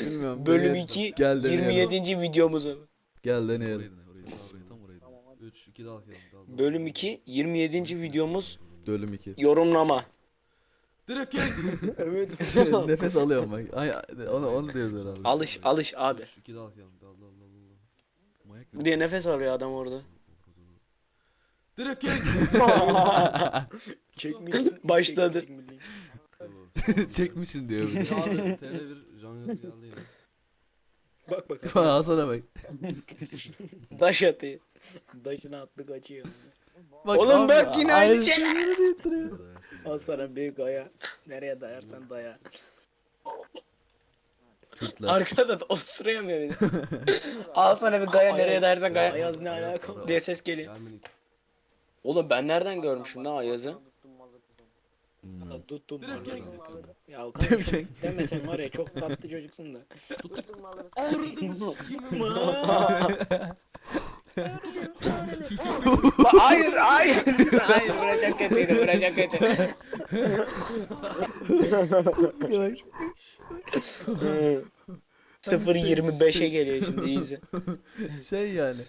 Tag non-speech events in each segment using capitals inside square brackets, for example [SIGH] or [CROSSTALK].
Bilmiyorum. Bölüm deneyelim. 2 Gel deneyelim. 27. videomuzun. Gel deneyelim. Orayı dene, orayı dene, orayı tam orayı dene. 3 2 dal kelim. Dal, dal, Bölüm dal, 2 dal. 27. videomuz Bölüm 2. yorumlama. Direkt gel. [LAUGHS] evet. [LAUGHS] Nefes alıyorum bak. Ay, onu, onu diyoruz herhalde. Alış alış abi. 3 2 dal kelim. Dal dal dal dal. dal. Mayak Bu diye nefes alıyor adam orada. Direkt gel. [LAUGHS] Çekmişsin. Başladı. Çekmişsin diyor abi TL1 Geldi [LAUGHS] yine. Bak bak. Hasan'a bak. [LAUGHS] Taş atıyor. Taşını attı kaçıyor. bak Oğlum abi, bak yine aynı şey. şeyleri duruyor. [LAUGHS] Al sana büyük aya. Nereye dayarsan daya. Kürtler. Arkada da osuruyor beni. Al sana bir gaya nereye dayarsan gaya. Ayaz ne alaka diye ses geliyor. Oğlum ben nereden görmüşüm lan Ayaz'ı? Hmm. Tuttum. Direkt gel. Ya şu demesen var ya çok tatlı çocuksun da. [LAUGHS] [LAUGHS] Ba- hayır hayır. hayır bırakacak kötüydü bırakacak kötü. 0.25'e geliyor şimdi iyice. şey yani.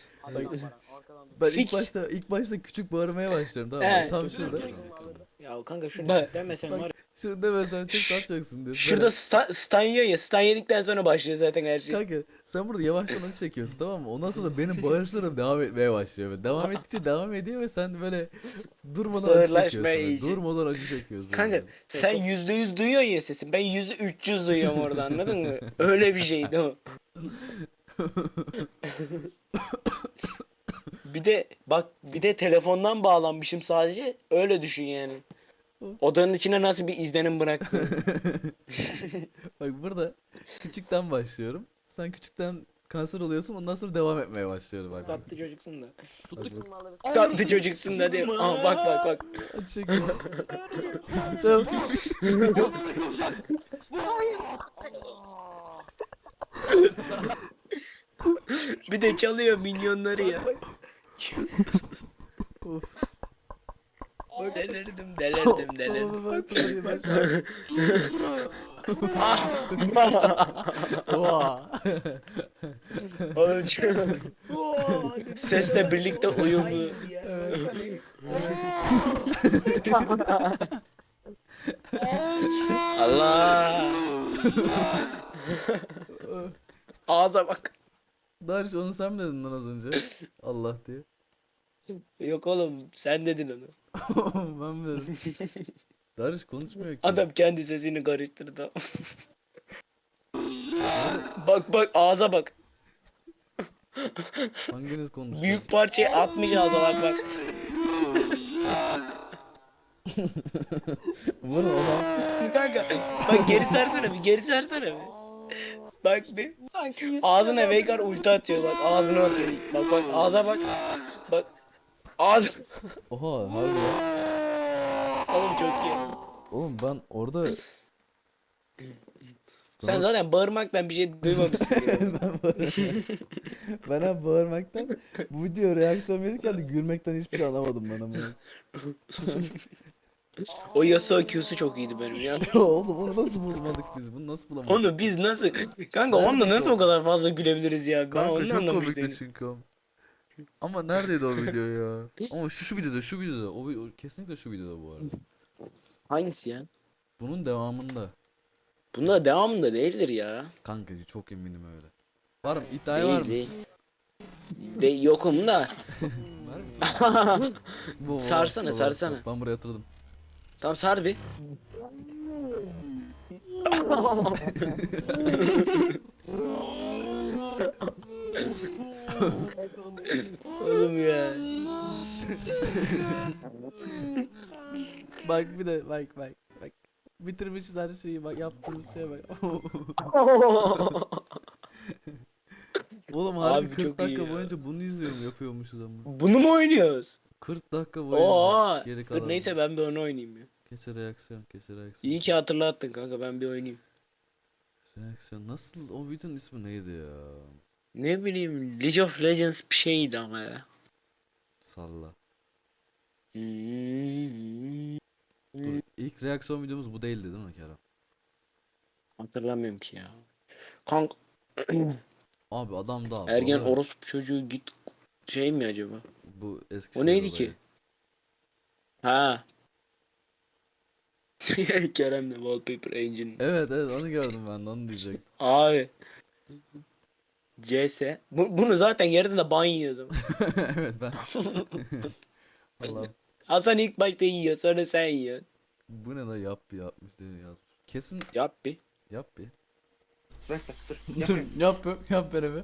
Ben ilk Fix. başta ilk başta küçük bağırmaya başlıyorum tamam mı? Tam şurada. Ya kanka şunu Bak, demesen bak. var ya. Şurada mesela çok tatacaksın diyor. Şurada sta- stan yiyor ya stan yedikten sonra başlıyor zaten her şey. Kanka sen burada yavaştan acı çekiyorsun tamam mı? Ondan sonra benim bağırışlarım devam etmeye başlıyor. Böyle Devam ettikçe devam ediyor ve sen böyle durmadan acı çekiyorsun. böyle. Durmadan acı çekiyorsun. Kanka yani. sen yüzde yüz duyuyorsun ya sesin. Ben yüzde 300 duyuyorum orada anladın mı? Öyle bir şeydi o. [LAUGHS] bir de bak bir de telefondan bağlanmışım sadece. Öyle düşün yani. Odanın içine nasıl bir izlenim bıraktı. [LAUGHS] Bak burada küçükten başlıyorum. Sen küçükten kanser oluyorsun ondan sonra devam etmeye başlıyorum bak. Tatlı çocuksun da. Tuttuk. Tatlı çocuksun da diyor. Aa bak bak bak. Çekiyorum. tamam. [LAUGHS] Bir de çalıyor minyonları ya. [LAUGHS] Delirdim delirdim delirdim. Oha. Oğlum Sesle birlikte uyumlu. Allah. Ağza bak. Darış onu sen mi dedin lan az önce? Allah diye. [LAUGHS] Yok oğlum sen dedin onu. [LAUGHS] ben mi dedim? [LAUGHS] Darış konuşmuyor ki. Adam kendi sesini karıştırdı. bak bak ağza bak. Hanginiz konuşuyor? Büyük parçayı atmış ağza bak bak. Ne oğlum? Kanka bak geri sersene bir geri sersene bir. Bak bir. Ağzına Veigar ulti atıyor bak ağzına atıyor. Bak bak ağza bak. Bak. Ağız. Oha harbi ya. Oğlum çok iyi. Oğlum ben orada Sen zaten bağırmaktan bir şey duymamışsın. [LAUGHS] ben bağır- ben hem bağırmaktan bu video reaksiyon verirken de gülmekten hiçbir şey anlamadım ben ama. [LAUGHS] o Yasuo Q'su çok iyiydi benim ya. [LAUGHS] Oğlum onu nasıl bulmadık biz? Bunu nasıl bulamadık? Onu biz nasıl kanka onunla nasıl o kadar fazla gülebiliriz ya? Ben Kanka onu çok anlamış komikti değilim. çünkü. Ama neredeydi o video ya? Ama şu, şu videoda, şu videoda. O, o kesinlikle şu videoda bu arada. Hangisi ya? Bunun devamında. Bunda devamında değildir ya. Kanka çok eminim öyle. Var mı? İddiaya var mısın? değil. De yokum da. Var mı? Bu- Sarsana, sarsana. Ben buraya yatırdım. Tamam sar bir. Bak bir de bak bak bak. Bitirmişiz her şeyi bak yaptığımız şeye bak. [LAUGHS] Oğlum harbi Abi 40 çok iyi dakika ya. boyunca bunu izliyorum yapıyormuşuz ama. Bunu mu oynuyoruz? 40 dakika boyunca. Oo. Geri Dur kalan. neyse ben bir onu oynayayım ya. Kesin reaksiyon, kesin reaksiyon. İyi ki hatırlattın kanka ben bir oynayayım. Reaksiyon nasıl? O videonun ismi neydi ya? Ne bileyim League of Legends bir şeydi ama ya. Salla. Hmm. Dur ilk reaksiyon videomuz bu değildi değil mi Kerem? Hatırlamıyorum ki ya. Kank [CLEARS THROAT] Abi adam daha. ergen balığı- orospu çocuğu git şey mi acaba? Bu eski O neydi ki? Ha. [LAUGHS] Kerem'le Wallpaper Engine. Evet evet onu gördüm ben de onu diyecektim. [LAUGHS] Abi. CS. Bu, bunu zaten yarısında ban yiyordu. [LAUGHS] evet ben. Allah'ım. Hasan ilk başta yiyor sonra sen yiyorsun. Bu ne la yap bir yapmış diye yazmış. Kesin Yap bir. yap bir. Bekle dur. [LAUGHS] Dur yap yap beni bir.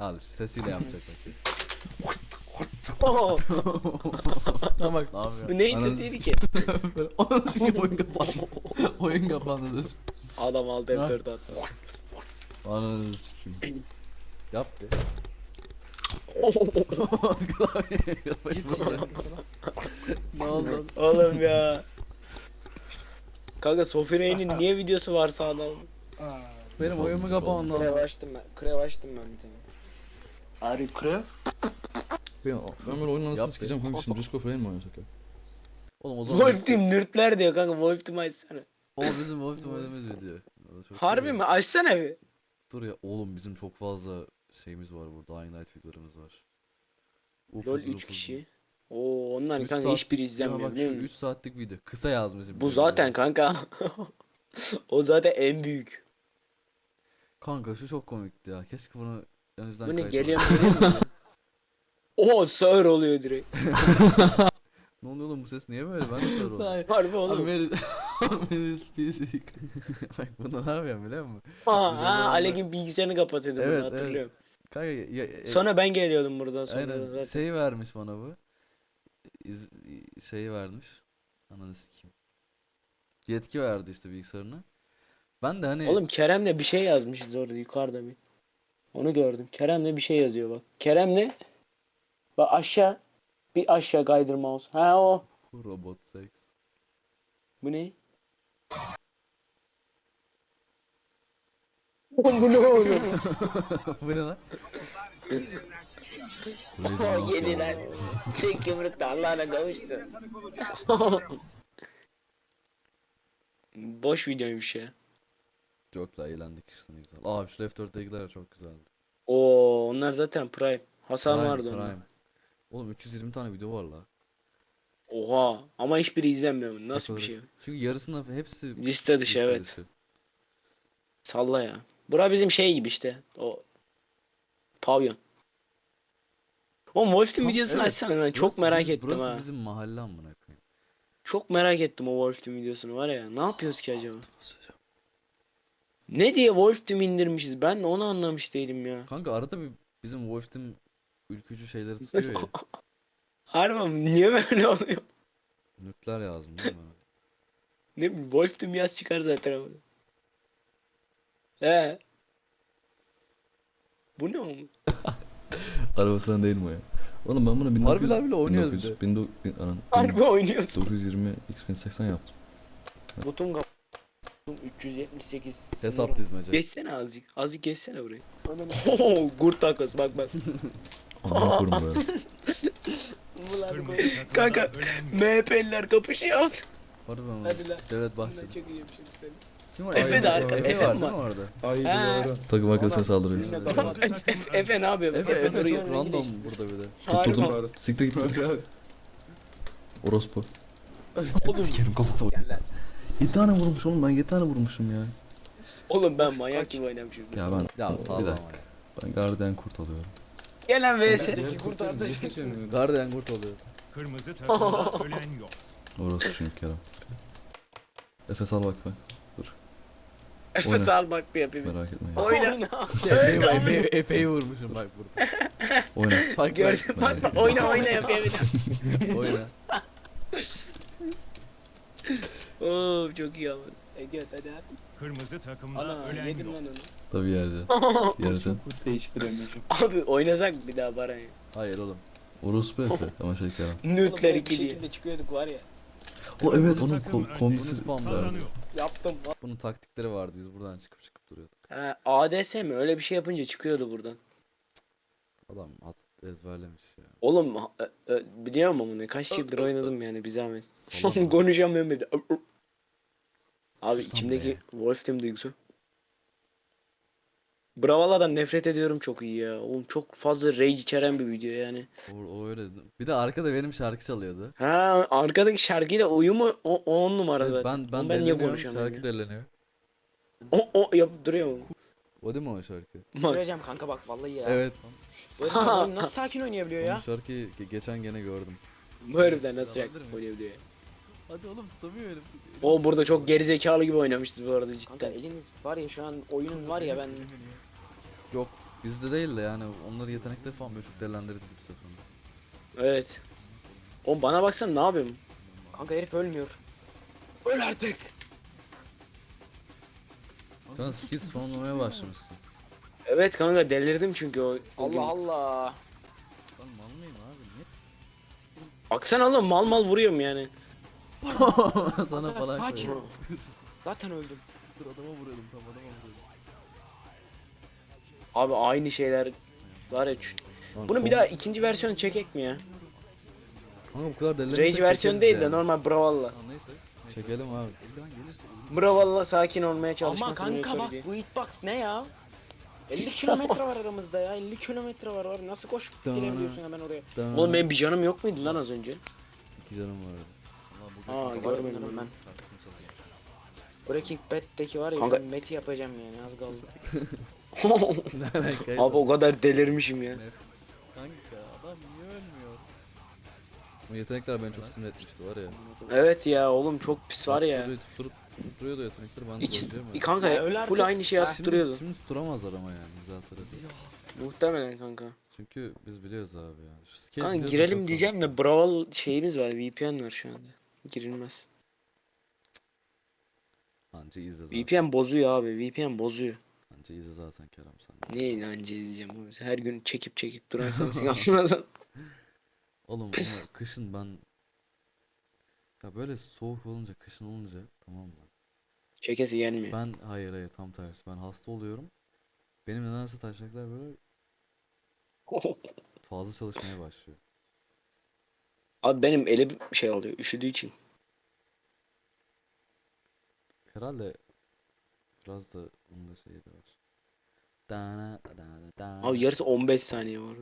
Al işte sesiyle yapacak bak kesin. Oo, Tamam bak. Ne yapıyor? bu neyin Ananı sesiydi ki? Böyle Onun için oyun kapandı. oyun kapandı dur. Adam aldı Ha? F4 attı. Ananı sikeyim. Yap bir. Ne [LAUGHS] oldu? Oğlum ya. Kanka Sofire'nin niye videosu var sağda? Benim oyumu kapaman lazım. açtım ben. Krev açtım ben bir tane. You crab? Ben, ben böyle oyunu Yap nasıl be. sikeceğim kanka şimdi Disco falan mı oynasak ya? Oğlum o zaman Wolf Team nerdler diyor kanka Wolf Team açsana. o bizim Wolf Team oynadığımız video. Çok Harbi iyi. mi? Açsana bir. Dur ya oğlum bizim çok fazla şeyimiz var burada. Dying Light videolarımız var. LOL Upuzun 3 upuzun. kişi. Oo onlar kanka saat- hiçbiri izlenmiyor bak biliyor musun? 3 saatlik video. Kısa yazmışım. Bu zaten kanka. [LAUGHS] o zaten en büyük. Kanka şu çok komikti ya. Keşke bunu önceden Bu ne geliyor mu? [LAUGHS] Oo sağır oluyor direkt. Ne oluyor oğlum bu ses niye böyle? Ben de sarı oldum. Harbi oğlum. Ameris PC. [LAUGHS] Bak bunu ne yapıyorum biliyor musun? Ha, ha Alek'in bilgisayarını kapatıyordum Evet, bunu evet. Kanka ya, ya- Sonra ben geliyordum buradan sonra aynen zaten. şey vermiş bana bu. İz, şeyi vermiş. Ananı sikeyim. Yetki verdi işte bilgisayarına. Ben de hani Oğlum Kerem'le bir şey yazmışız orada yukarıda bir. Onu gördüm. Kerem'le bir şey yazıyor bak. Kerem'le bak aşağı bir aşağı kaydır mouse. Ha o. robot seks. Bu ne? Oğlum bu ne oluyor? bu ne lan? O yediler. Tek yumrukta Allah'ına kavuştu. [LAUGHS] Boş videoymuş ya. Çok da eğlendik işte ne güzel. Aa şu Left 4'tekiler çok güzeldi. Oo onlar zaten Prime. Hasan Prime, vardı onda. Prime. Oğlum 320 tane video var la. Oha ama hiçbiri izlenmiyor. Nasıl bir şey? Çünkü yarısında hepsi Liste dışı liste evet. dışı. Salla ya. Bura bizim şey gibi işte. O pavyon. O Wolf Team Tam- videosunu evet, açsana lan. Çok Burası merak bizim- ettim burası ha. bizim mahalle amına koyayım. Çok merak ettim o Wolf Team videosunu var ya. Ne yapıyoruz ki acaba? Ne diye Wolf Team indirmişiz? Ben de onu anlamış değilim ya. Kanka arada bir bizim Wolf Team ülkücü şeyleri tutuyor ya. [LAUGHS] Harbi mi? niye böyle oluyor? Nükleer yazdım değil mi? Ne bileyim Wolf Team yaz çıkar zaten. He. Bu ne oğlum? [LAUGHS] Arabasından değil mi o ya? Oğlum ben bunu 1900, Harbiden bile oynuyoruz bir de. 1900, bin- anan- Harbi oynuyorsun. 1920 x1080 yaptım. Butun kap. 378. Hesap dizmece. Geçsene azıcık. Azıcık geçsene burayı. [LAUGHS] Oo, Gurt taklası bak bak. [LAUGHS] Amına koyayım böyle. Kanka MHP'liler kapışıyor. Mi? Hadi lan. Devlet Bahçeli. çok iyiyim şimdi seni. Kim var? Efe de Ay, arka- Efe Efe var mi değil mi var? orada? Ha. doğru. Takım arkadaşına kapat. Efe, ne yapıyor? Efe, Efe Efe duruyor. çok random burada bir de. Tutturdum. Siktir git. Orospu. Oğlum, Sikerim kafasına. gel lan. 7 tane vurmuş oğlum ben 7 tane vurmuşum ya. Oğlum ben manyak gibi oynamışım. Ya ben Ya bir dakika. ya. Ben Guardian kurt alıyorum. Gel lan VS. Diğer Kurt kurtlar niye arkadaş. seçemiyorum? Garden kurt oluyor. Kırmızı takımda ölen yok. Orospu çünkü Kerem. Efes al bak bak. Efe sal bak bir yapayım. Merak etme ya. Oyna. [LAUGHS] Efe'yi Efe, Efe'yi vurmuşum bak burada. Oyna. [LAUGHS] Bak Gördün bak. bak bak. Oyna oyna bir daha. Oyna. [LAUGHS] Oo çok iyi ama. Ege hadi abi. Kırmızı takımda Ana ölen yedim yok. lan onu. Tabii yerce. Yerce. Kurt değiştiremiyorum. Abi oynasak bir daha Baran ya. Hayır oğlum. Orospu Efe. Ama şey Kerem. Nükleer 2 diye. çıkıyorduk var ya. O evet onun takım ko- önde. kombisi. Yaptım. Bunun taktikleri vardı biz buradan çıkıp çıkıp duruyorduk. Ha, ADS mi? Öyle bir şey yapınca çıkıyordu buradan. Adam at ezberlemiş ya. Oğlum e, e, biliyorum ama ne kaç yıldır oynadım yani bir zahmet. [LAUGHS] Konuşamıyorum bir de. Abi Sus lan içimdeki be. Wolf Team duygusu. Brawlhalla'dan nefret ediyorum çok iyi ya. Oğlum çok fazla rage içeren bir video yani. O, o öyle. Bir de arkada benim şarkı çalıyordu. Ha arkadaki şarkıyla uyumu o 10 numara Evet, zaten. ben ben Oğlum ben niye deleniyorum, konuşamıyorum şarkı ya? deleniyor. O o yap duruyor mu? O değil mi o şarkı? Bak. Göreceğim kanka bak vallahi ya. Evet. Bu herif [LAUGHS] nasıl sakin oynayabiliyor ya? şarkıyı ge- geçen gene gördüm. Bu herifler nasıl miyim? oynayabiliyor ya? Hadi oğlum tutamıyor. O burada çok gerizekalı gibi oynamıştı bu arada Kanka cidden. eliniz var ya şu an oyunun var ya ben Yok bizde değil de yani onları yetenekleri falan böyle çok değerlendirdi bir süre sonra. Evet. Oğlum bana baksan ne yapayım? kanka herif ölmüyor. Öl artık. Sen skills falan oynamaya başlamışsın. Evet kanka delirdim çünkü o. o gün. Allah Allah. Ben mal mıyım abi niye? Baksana oğlum mal mal vuruyorum yani. [LAUGHS] Sana Kanka, falan sakin. koyuyorum. Zaten öldüm. Dur adama vuruyordum tam adama vuruyordum. Abi aynı şeyler var ya. Lan Bunun bir kom- daha ikinci versiyonu çekek mi ya? Kanka bu kadar delilemesek Rage versiyonu çekeriz değil de yani. normal Brawlhalla. Tamam, neyse. Çekelim abi. Elden gelirse olur. Brawlhalla sakin olmaya Ama çalışmasını kanka bak diye. bu hitbox ne ya? 50 [LAUGHS] kilometre var aramızda ya 50 kilometre var var nasıl koşup Dana. gidebiliyorsun hemen oraya? Oğlum benim bir canım yok muydu lan az önce? İki canım vardı. Allah Aa, bu görmedim şarkısını ben. Breaking Bad'deki var ya Kanka- şu Meti yapacağım yani az kaldı. [LAUGHS] Abi o kadar delirmişim ya. Kanka adam niye ölmüyor? Bu yetenekler beni çok sinir etmişti var ya. Evet ya oğlum çok pis var ya. Tutturuyor, tutturup tutturuyordu yetenekleri ben de İki, ya. kanka Ya öyle full artık. aynı şeyi atıp duruyordu. Şimdi, şimdi tutturamazlar ama yani güzel tarafı. Muhtemelen kanka. Çünkü biz biliyoruz abi yani. Şu Kanka biliyoruz da girelim diyeceğim de Brawl şeyimiz var, VPN var şu anda. Girilmez. Anca izle zaten. VPN bozuyor abi, VPN bozuyor. Anca izle zaten Kerem sen. Ne inancı diyeceğim abi. Her gün çekip çekip duran sensin anlamazsan. [LAUGHS] Oğlum ama kışın ben... Ya böyle soğuk olunca, kışın olunca tamam mı? Çekesi gelmiyor. Ben hayır hayır tam tersi. Ben hasta oluyorum. Benim nedense taşaklar böyle [LAUGHS] fazla çalışmaya başlıyor. Abi benim elim şey oluyor, üşüdüğü için. Herhalde biraz da onun da şeyi de var. Dana, dana, dana. Abi yarısı 15 saniye var.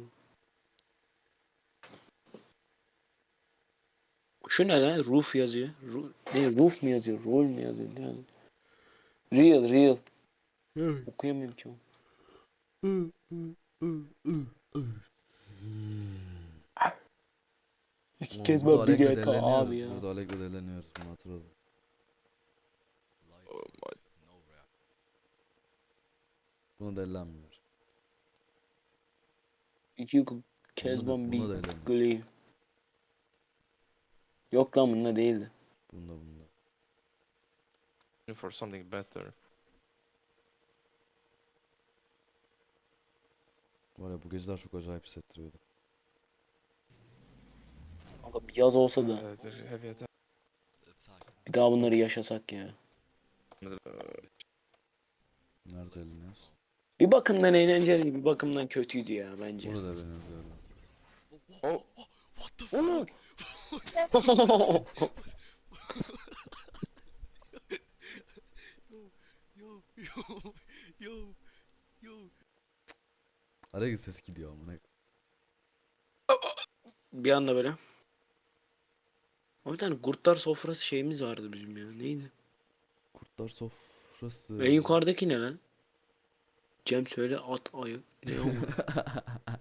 Şu ne lan? Roof yazıyor. Ru- ne roof mu yazıyor? Roll mu yazıyor? Ne yazıyor? Real, real. Okuyamıyorum ki onu. İki Oğlum kez burada ben bir GTA abi ya. Burada Allegro deleniyoruz bunu hatırladım. Bunu dellenmiyor. İki Kezban bir da. Glee. Yok lan bunda değildi. Bunda bunda. for something better. Var ya bu geceler çok acayip hissettiriyordu. Ama bir yaz olsa da bir daha bunları yaşasak ya. Nerede eğleniyoruz? Bir bakımdan eğlenceli, bir bakımdan kötüydü ya bence. Burada da eğleniyoruz galiba. Araya git ses gidiyor amına. bir anda böyle. O bir tane kurtlar sofrası şeyimiz vardı bizim ya. Neydi? Kurtlar sofrası. En yukarıdaki ne lan? Cem söyle at ayı. Ne o? [LAUGHS]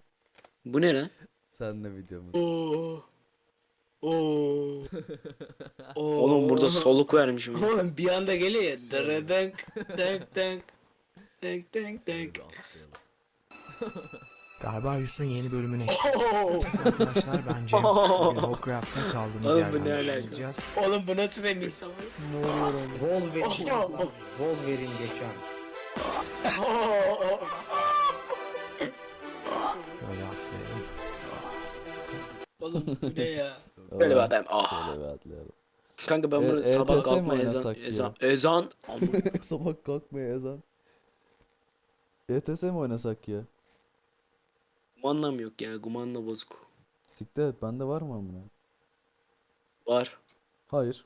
Bu ne lan? Sen de videomuz. Oo. [LAUGHS] Oo. Oğlum burada soluk vermişim. Oğlum bir anda geliyor ya. Dırıdık. Dık dık. Dık dık dık. [LAUGHS] Galiba Yusuf'un yeni bölümüne Arkadaşlar bence bugün Warcraft'ta kaldığımız Oğlum bu ne yerden alaka? edeceğiz. Oğlum bu nasıl remix ama? Ne oluyor oğlum? Wolverine, Wolverine geçen. Böyle aslayalım. Oğlum bu ne ya? Böyle bir adam. Ah. Şöyle bir atlayalım. Kanka ben E- bunu ETS sabah mi kalkma ezan. oynasak Ezan. Ezan. [LAUGHS] Sabah kalkmaya ezan. ETS mi oynasak ya? Kumanlam yok ya. Kumanla bozuk. Siktir et bende var mı amına? Var. Hayır.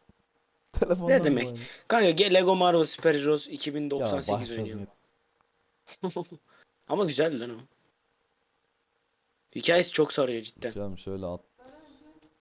[LAUGHS] Telefondan Ne demek? dolayı. Kanka gel Lego Marvel Super Heroes 2098 bahşiş oynuyorum. Ama güzel lan o. Hikayesi çok sarıyor cidden. Canım şöyle at